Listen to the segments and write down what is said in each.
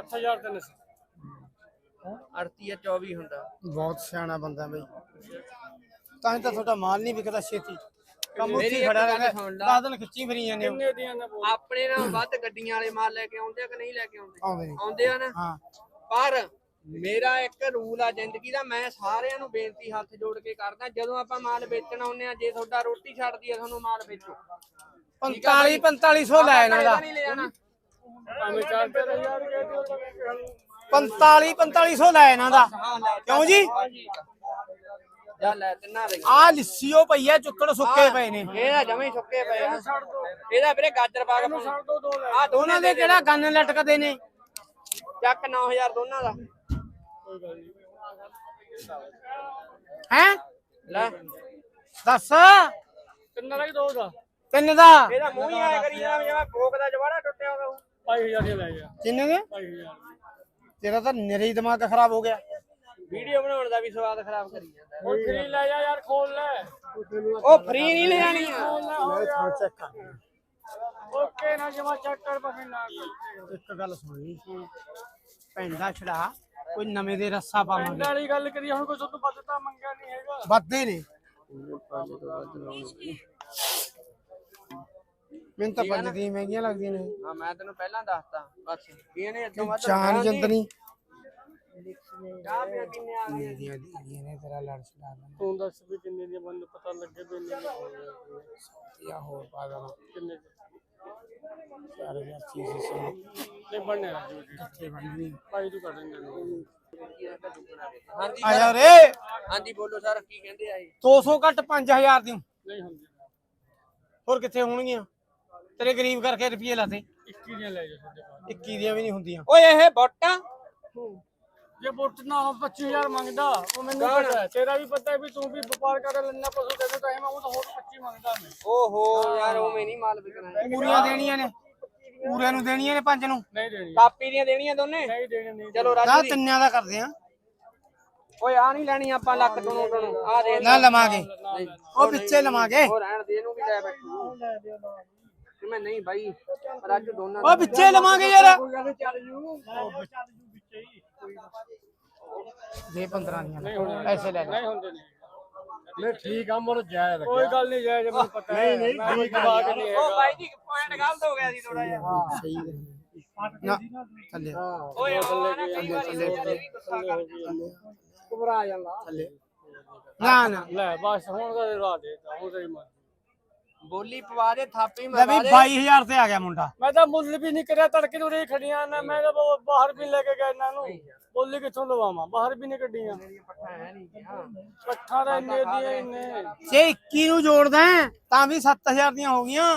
8000 ਤਿੰਨ ਸੌ ਅੜਤੀ 24 ਹੁੰਦਾ। ਬਹੁਤ ਸਿਆਣਾ ਬੰਦਾ ਬਈ। ਤਾਂ ਹੀ ਤਾਂ ਤੁਹਾਡਾ ਮਾਲ ਨਹੀਂ ਵਿਕਦਾ ਛੇਤੀ। ਕੰਮ ਮੇਰੀ ਉੱਥੇ ਇੱਕ ਖੜਾ ਗੱਲ ਰਹਿੰਦਾ ਸੁਣ ਲਾ। ਦਸ ਦਿਨ ਖਿੱਚੀ ਫਿਰੀ ਜਾਂਦੇ ਹੋ। ਕਿੰਨੇ ਦੀਆਂ ਨੇ ਬੋਲ? ਆਪਣੇ ਨਾਲ ਵੱਧ ਗੱਡੀਆਂ ਵਾਲੇ ਮਾਲ ਲੈ ਕੇ ਆਉਂਦੇ ਆ ਕਿ ਨਹੀਂ ਲੈ ਕੇ ਆਉਂਦੇ? ਆਉਂਦੇ ਨੇ। ਆਉਂਦੇ ਆ ਨਾ। ਹਾਂ। ਪਰ ਮੇਰਾ ਇੱਕ ਰੂਲ ਆ ਜ਼ਿੰਦਗੀ ਦਾ ਮੈਂ ਸਾਰਿਆਂ ਨੂੰ ਬੇਨਤੀ ਹੱਥ ਜੋੜ ਕੇ ਕਰਦਾ ਜਦੋਂ ਆਪਾਂ ਮਾਲ ਵੇਚਣ ਆਉਂਦੇ ਆ ਜੇ ਤੁਹਾਡਾ ਰੋਟੀ ਛੱਡਦੀ ਆ ਤੁਹਾਨੂੰ ਮਾਲ ਵੇਚੋ। 45 4500 ਲੈ ਇਹਨਾਂ ਦਾ। ਨਹੀਂ ਲੈ ਜਾਣਾ। 45 4500 ਲੈ ਇਹਨਾਂ ਦਾ। ਕਿਉਂ ਜੀ? ਤਿੰਨਾਂ ਆ ਲਿੱਸੀਓ ਪਈ ਆ ਚੁੱਕੜ ਸੁੱਕੇ ਪਏ ਨੇ। ਇਹਦਾ ਜਮੇ ਸੁੱਕੇ ਪਏ ਆ। ਦੋ। ਇਹਦਾ ਵੀਰੇ ਗਾਜਰ ਬਾਗ ਦੋ ਦੋ ਆ ਉਹਨਾਂ ਦੇ ਕਿਹੜਾ ਗੰਨ ਲਟਕਦੇ ਨੇ? ਚੱਕ 9000 ਦੋਨਾਂ ਦਾ। ਹੈ? ਲੈ। ਦੱਸ। ਕਿੰਨਾ ਲੱਗ ਦੋ ਦਾ? ਤਿੰਨ ਦਾ। ਇਹਦਾ ਮੂੰਹ ਹੀ ਆਇਆ ਕਰੀ ਜਾਣਾ ਜਿਵੇਂ ਭੋਗ ਦਾ ਜਵਾੜਾ ਟੁੱਟਿਆ ਹੋਗਾ 5000 ਦੇ ਲੈ ਗਿਆ। ਕਿੰਨੇ ਦੇ? 5000 ਤੇਰਾ ਤਾਂ ਨਿਰੇ ਹੀ ਦਿਮਾਗ ਖਰਾਬ ਹੋ ਗਿਆ। ਵੀਡੀਓ ਬਣਾਉਣ ਦਾ ਵੀ ਸਵਾਦ ਖਰਾਬ ਕਰੀ ਜਾਂਦਾ। ਉਹ ਫਰੀ ਲੈ ਜਾ ਯਾਰ ਖੋਲ ਲੈ। ਉਹ ਫ੍ਰੀ ਨਹੀਂ ਲੈਣੀ ਚੈੱਕ ਕਰ ਓਕੇ ਨਾ ਜਮਾ ਚੈੱਕ ਕਰ ਬਖੇ ਨਾ ਕਰ। ਇੱਕ ਗੱਲ ਸੁਣ ਪੈਂਦਾ ਛੜਾ ਕੋਈ ਨਵੇਂ ਦੇ ਰੱਸਾ ਪਿੰਡ ਪਾਵਾਂਗੇ ਵਾਲੀ ਗੱਲ ਕਰੀ ਹੁਣ ਕੋਈ ਤੁਹਾਨੂੰ ਪਤਾ ਮੰਗਿਆ ਨਹੀਂ ਹੈਗਾ। ਵੱਧਦੇ ਨੇ। ਮੈਨੂੰ ਤਾਂ ਪੰਜ ਦੀਆਂ ਮਹਿੰਗੀਆਂ ਲੱਗਦੀਆਂ ਨੇ। ਹਾਂ ਮੈਂ ਤੈਨੂੰ ਪਹਿਲਾਂ ਦੱਸਤਾ ਬਸ। ਵੱਧ ਜੰਦਨੀ ਚਾਹ ਕਿੰਨੇ ਆ ਗਏ। ਦੀਆਂ ਦੀਆਂ ਨੇ ਤੇਰਾ ਲੜ ਛੜਾ ਤੂੰ ਦੱਸ ਵੀ ਕਿੰਨੇ ਦੀਆਂ ਬੰਦ ਪਤਾ ਲੱਗੇ ਵੀ ਇੰਨੇ ਦੀਆਂ ਹੋ ਜਾਂ ਹੋਰ ਪਾ ਦੇਣਾ। ਕਿੰਨੇ ਦੀ? ਚਾਰ ਹਜ਼ਾਰ ਚੀਜ਼ ਸੀ ਨਹੀਂ ਬਣਨੇ ਰਾਜੂ ਜੀ ਕਿੱਥੇ ਬਣਨੀ। ਭਾਈ ਤੂੰ ਕੱਢ ਲੈਣਾ ਹਾਂਜੀ ਆ sir, ਜਾ ਰੇ। ਹਾਂਜੀ ਬੋਲੋ ਸਰ ਕੀ ਕਹਿੰਦੇ ਆ ਇਹ? 200 ਘੱਟ 5000 ਦੀ। ਨਹੀਂ ਹੁੰਦੀ। ਹੋਰ ਕਿੱਥੇ ਹੋਣਗੀਆਂ? ਤੇਰੇ ਗਰੀਬ ਕਰਕੇ ਰੁਪਏ ਲਾਤੇ। 21 ਦੀਆਂ ਲੈ ਜਾ ਸਾਡੇ ਕੋਲ। 21 ਦੀਆਂ ਵੀ ਨਹੀਂ ਹੁੰਦੀਆਂ। ਓਏ ਇਹ ਬੋਟਾ ਜੇ ਬੁੱਟ ਨਾ 25000 ਮੰਗਦਾ। ਉਹ ਮੈਨੂੰ ਪਤਾ ਹੈ। ਤੇਰਾ ਵੀ ਪਤਾ ਹੈ ਵੀ ਤੂੰ ਵੀ ਵਪਾਰ ਕਰ ਲੈਣਾ ਪਸ਼ੂ ਤੈਨੂੰ ਤਾਂ ਇਹ ਮੈਂ ਉਹ ਤਾਂ ਹੋਰ 25 ਮੰਗਦਾ ਮੈਂ। ਓਹੋ ਯਾਰ ਉਵੇਂ ਨਹੀਂ ਮਾਲ ਵਿਕਣਾ। ਪੂਰੀਆਂ ਦੇਣੀਆਂ ਨੇ। ਪੂਰਿਆਂ ਨੂੰ ਦੇਣੀਆਂ ਨੇ ਪੰਜ ਨੂੰ? ਨਹੀਂ ਦੇਣੀ ਕਾਪੀ ਦੀਆਂ ਦੇਣੀਆਂ ਦੋਨੇ? ਨਹੀਂ ਦੇਣੀ ਨਹੀਂ ਚਲੋ ਨਾ ਰਾਜੂ ਦੀ ਤਿੰਨਿਆਂ ਦਾ ਕਰਦੇ ਆ। ਓਏ ਆ ਨਹੀਂ ਲੈਣੀ ਆਪਾਂ ਲੱਖ ਟਣੋ ਟਣੋ ਆ ਦੇ ਨਾ ਲਵਾਂਗੇ। ਉਹ ਵਿੱਚੇ ਲਵਾਂਗੇ। ਉਹ ਰਹਿਣ ਦੇ ਇਹਨੂੰ ਵੀ ਲੈ ਬੈਠੂ। ਮੈਂ ਨਹੀਂ ਬਾਈ ਰਾਜੂ ਦੋਨਾਂ ਉਹ ਵਿੱਚੇ ਲਵਾਂਗੇ ਯਾਰ। ਦੇ 15 ਦੀਆਂ ਐਸੇ ਲੈ ਲੈ। ਨਹੀਂ ਠੀਕ ਆ ਮਰ ਜਾਇਜ਼ ਕੋਈ ਗੱਲ ਨਹੀਂ ਜਾਇਜ਼ ਮੈਨੂੰ ਪਤਾ ਨਹੀਂ ਨਹੀਂ ਠੀਕ ਬਾਤ ਨਹੀਂ ਉਹ ਬਾਈ ਜੀ ਪੁਆਇੰਟ ਗਲਤ ਹੋ ਗਿਆ ਸੀ ਥੋੜਾ ਜਿਹਾ। ਸਹੀ ਹੈ। ਨਾ ਥੱਲੇ। ਓਏ ਆ ਨਾ ਕਈ ਵਾਰੀ ਸੋਚਦੇ ਵੀ ਗੁੱਸਾ ਕਰ ਜਾਂਦੇ ਘਬਰਾ ਜਾਂਦਾ। ਥੱਲੇ। ਨਾ ਨਾ। ਲੈ ਬਸ ਹੁਣ ਦਾ ਰਾ ਦੇਤਾ ਹੁਣ ਤੇਰੀ ਮਰਜ਼ੀ। ਬੋਲੀ ਪਵਾ ਦੇ ਥਾਪੀ ਲੈ ਵੀ ਮਰਵਾ ਦੇ 22000 ਤੇ ਆ ਗਿਆ ਮੁੰਡਾ। ਮੈਂ ਤਾਂ ਮੁੱਲ ਵੀ ਨਹੀਂ ਕਰਿਆ ਤੜਕੇ ਤੋਂ ਰਹੀ ਖੜੀਆਂ ਨੇ ਮੈਂ ਤਾਂ ਬ- ਬਾਹਰ ਵੀ ਲੈ ਕੇ ਗਿਆ ਇਹਨਾਂ ਨੂੰ। ਬੋਲੀ ਕਿੱਥੋਂ ਲਵਾਵਾਂ? ਬਾਹਰ ਵੀ ਨਹੀਂ ਕੱਢੀਆਂ। ਪੱਠਾ ਹੈ ਨਹੀਂ ਕਿਹਾ ਪੱਠਾ ਦਾ ਇੰਨੇ ਦੀਆਂ ਇੰਨੇ ਜੇ 21 ਨੂੰ ਜੋੜਦਾ ਹੈ, ਤਾਂ ਵੀ 7000 ਦੀਆਂ ਹੋ ਗਈਆਂ।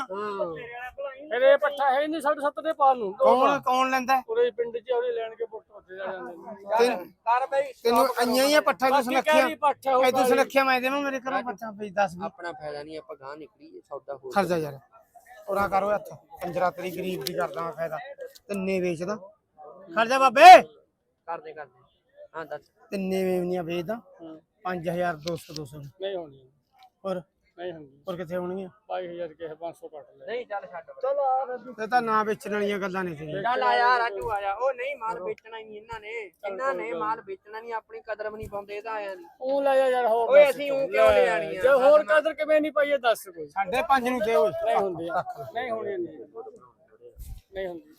ਫਿਰ ਇਹ ਪੱਠਾ ਹੈ ਨਹੀਂ ਸਾਢੇ ਸੱਤ ਦੇ ਪਾਰ ਨੂੰ। ਕੌਣ ਕੌਣ ਲੈਂਦਾ? ਪੂਰੇ ਪਿੰਡ 'ਚ ਉਹਦੇ ਲੈਣ ਕੇ ਪੁੱਟ ਉੱਤੇ ਜਾ ਜਾਂਦੇ ਨੇ। ਕਰ ਬਈ ਤੈਨੂੰ ਆਈਆਂ ਹੀ ਆ ਪੱਠਾ ਵੀ ਪੱਠਾ ਐ ਤੂੰ ਸੁਨੱਖਿਆ ਮੈਂ ਦੇਵਾਂ ਮੇਰੇ ਘਰੋਂ ਪੱਠਾ ਪਈ 10 ਵੀ। ਆਪਣਾ ਫਾਇਦਾ ਨਹੀਂ ਆਪਾਂ ਗਾਂ ਨਿਕਲੀ ਸੌਦਾ ਹੋ ਖਰਚਾ ਯਾਰ ਉਰਾ ਕਰੋ ਹੱਥ। ਕੰਜਰਾ ਤੇਰੀ ਗਰੀਬ ਦੀ ਕਰਦਾ ਮੈਂ ਫਾਇਦਾ। ਤਿੰਨੇ ਵੇਚਦਾ। ਖਰਚਾ ਬਾਬੇ। ਕਰਦੇ ਕਰਦੇ। ਹਾਂ ਦੱਸ। ਤਿੰਨੇ ਵੇਚਣੀਆਂ ਵੇਚਦਾ। 5200 200 ਨਹੀਂ ਹੋਣੀ। ਹੋਰ? ਨਹੀਂ ਹੁੰਦੀ। ਹੋਰ ਕਿੱਥੇ ਹੋਣਗੀਆਂ? 22000 ਕੇ 500 ਕੱਟ ਲੈ। ਨਹੀਂ ਚੱਲ ਛੱਡ ਚਲੋ ਆ ਇਹ ਤਾਂ ਨਾ ਵੇਚਣ ਵਾਲੀਆਂ ਗੱਲਾਂ ਨੇ ਤੇਰੀਆਂ। ਚੱਲ ਆਇਆ ਰਾਜੂ ਆਇਆ। ਉਹ ਨਹੀਂ ਮਾਲ ਵੇਚਣਾ ਹੀ ਨਹੀਂ ਇਹਨਾਂ ਨੇ। ਇਹਨਾਂ ਨੇ ਮਾਲ ਵੇਚਣਾ ਨਹੀਂ ਆਪਣੀ ਕਦਰ ਵੀ ਨਹੀਂ ਪਾਉਂਦੇ ਇਹਦਾ। ਆਇਆ ਨਹੀਂ ਉਹ ਲੈ ਜਾ ਯਾਰ ਹੋਰ ਓਏ ਅਸੀਂ ਤੂੰ। ਕਿਉਂ ਲੈ ਆਣੀ ਆ? ਜੇ ਹੋਰ ਕਦਰ ਕਿਵੇਂ ਨਹੀਂ ਪਾਈਏ ਦੱਸ ਕੋਈ। ਸਾਡੇ ਪੰਜ ਨੂੰ ਦੇ ਓਏ। ਨਹੀਂ ਹੁੰਦੀ। ਨਹੀਂ ਹੋਣੀ ਨਹੀਂ ਨਹੀਂ ਹੁੰਦੀ।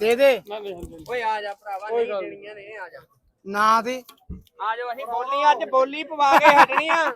ਦੇ ਦੇ। ਨਾ ਨਹੀਂ ਹੁੰਦੀ। ਓਏ ਆ ਜਾ ਭਰਾਵਾ ਨਹੀਂ ਦੇਣੀਆਂ ਨੇ ਆ ਜਾ। ਨਾ ਦੇ। ਆ ਜਾਓ ਅਸੀਂ ਬੋਲੀ ਅੱਜ ਬੋਲੀ ਪਵਾ ਕੇ ਹਟਣੀ ਆ